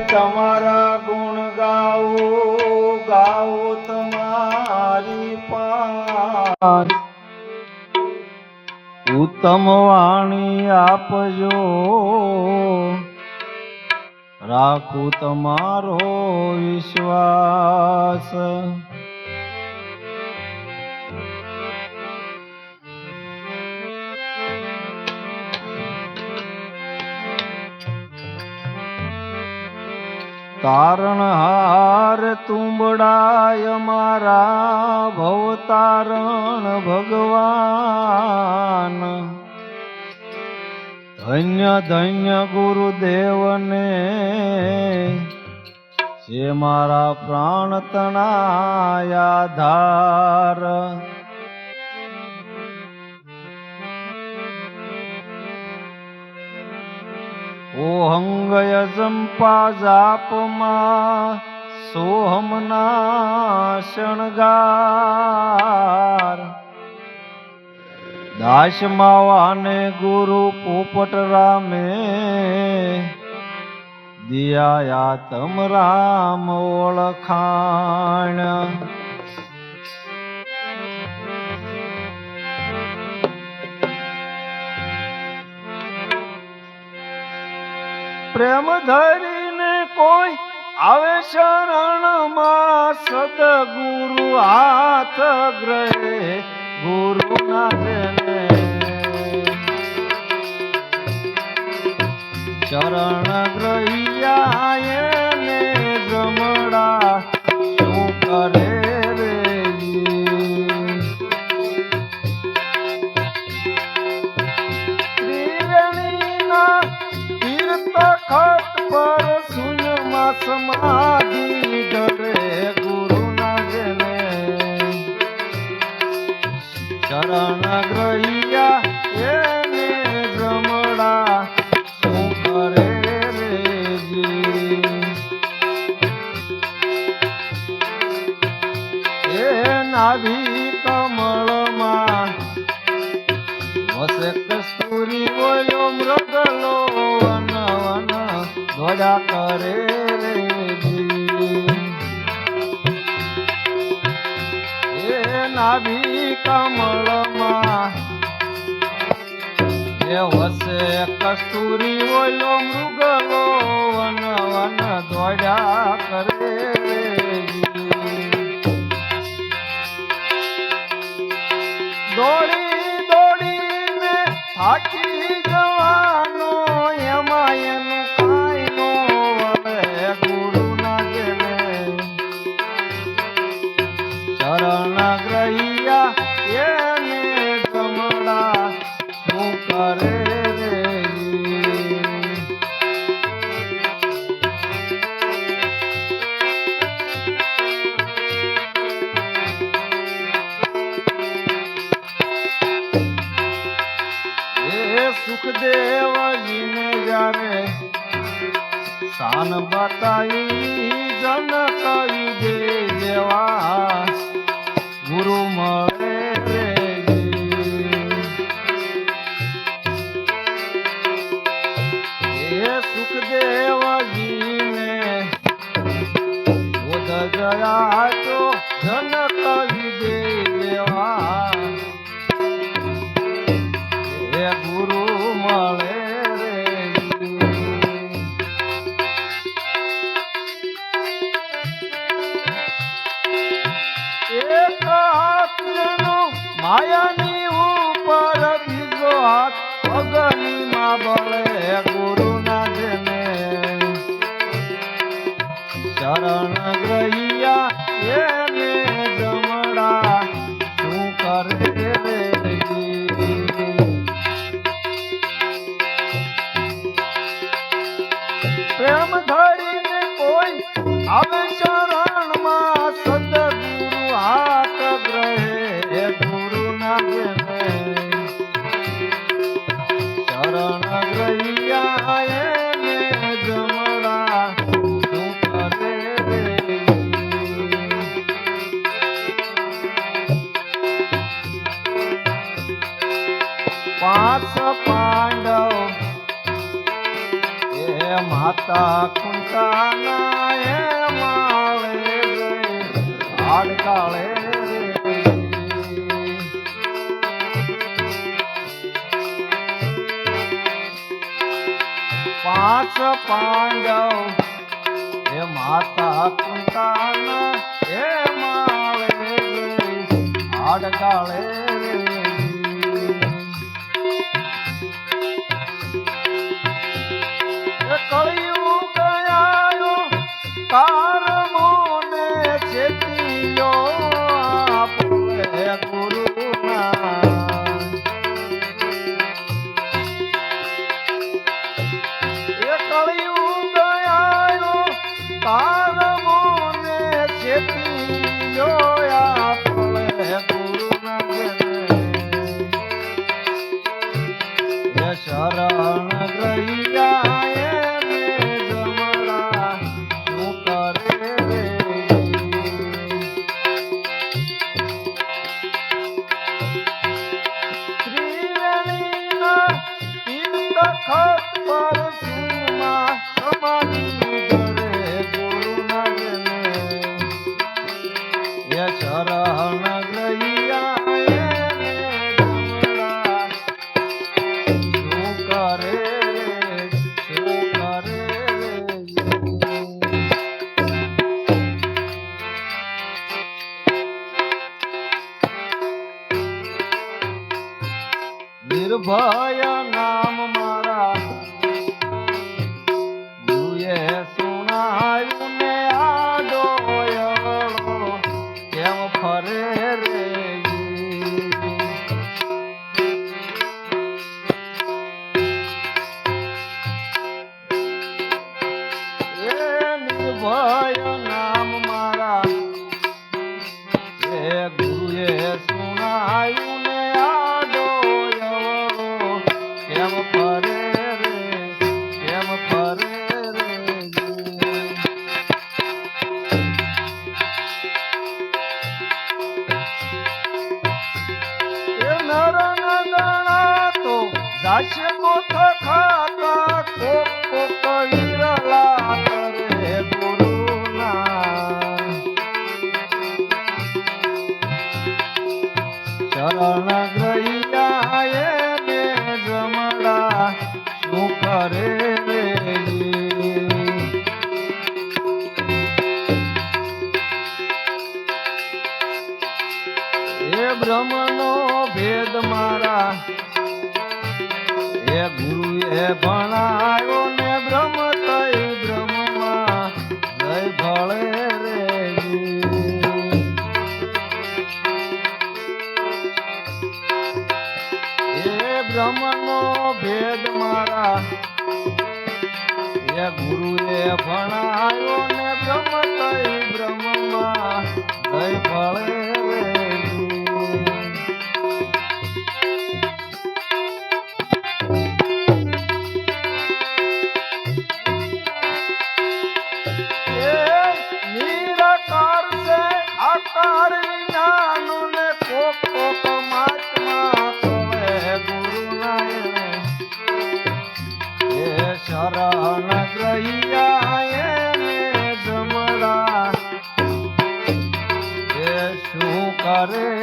તમારા ગુણ ગાઓ ગાઓ તમારી પાસ ઉત્તમ વાણી આપજો. રાખું તમારો વિશ્વાસ. તારણહાર તુંબડાય મારા ભવતારણ ભગવાન. ધન્ય ધન્ય ગુરુદેવને જે મારા પ્રાણ તણાયા ધાર. ઓહંગય જંપા જાપમાં સોહમના શણગાર. દાસ માવાને ગુરુ પોપટ રામે દિયા તમ રામ ઓળખાણ. પ્રેમ ધરીને કોઈ આવે શરણમાં સદગુરુ હાથ ગ્રહે ગુરુ ના શરણ ગ્રહિયા એ વસે કસ્તુરી બોલ્યો મૃગલો વન વન દોડ્યા કરે. બતાવી જન કહી દે દેવા ગુરુ મળે રે એ સુખદેવજીને બોધ ગયા તો માતા કુંતાના એ માળે હાડ કાળે પાંચ પાંડવ એ માતા કુંતાના એ માળે હાડ કાળે નિર્ભય નામ મારા. ગુએ સુણાયું ને આ ડોયળો કેમ ફરે રે નિર્ભય ભણાયો হরে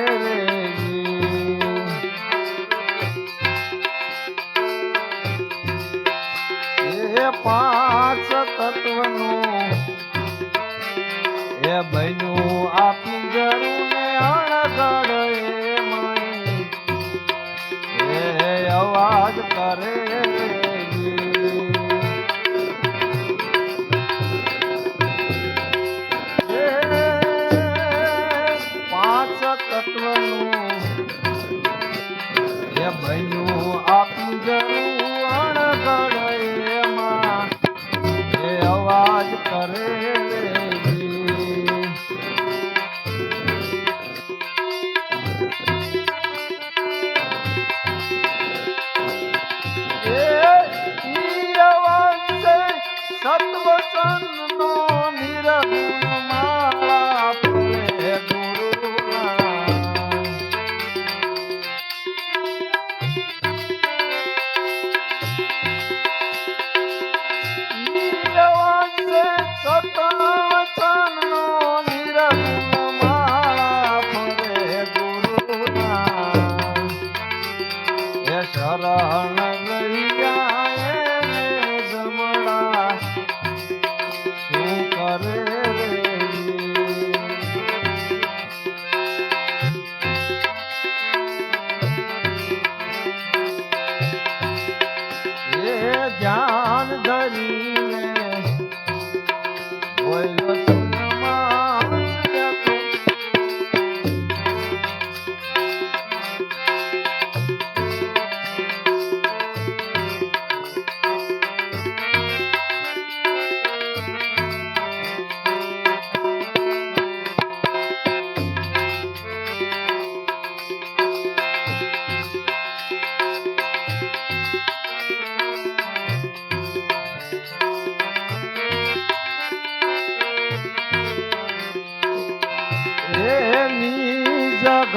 ಶರಣ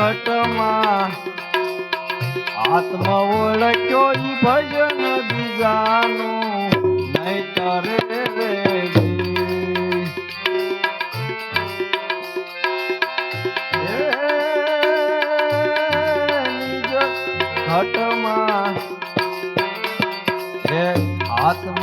સંકટમાં આત્મ ઓળખ્યો ઈ ભજન બીજાનું નહીતર રે ઘટમાં આત્મ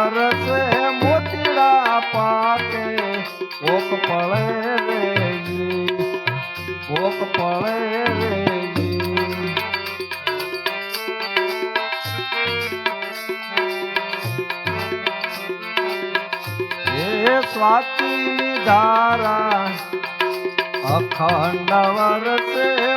ઓક પડે રેજી ઓક પડે રેજી ધારા અખંડ વરસે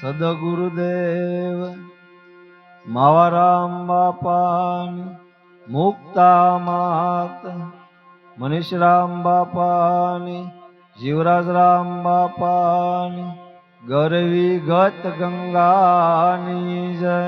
સદગુરુદેવ માવારામ બાપાની મુક્તા માત મનીષરામ બાપાની જીવરાજરામ બાપાની ગરવી ગત ગંગાની જય.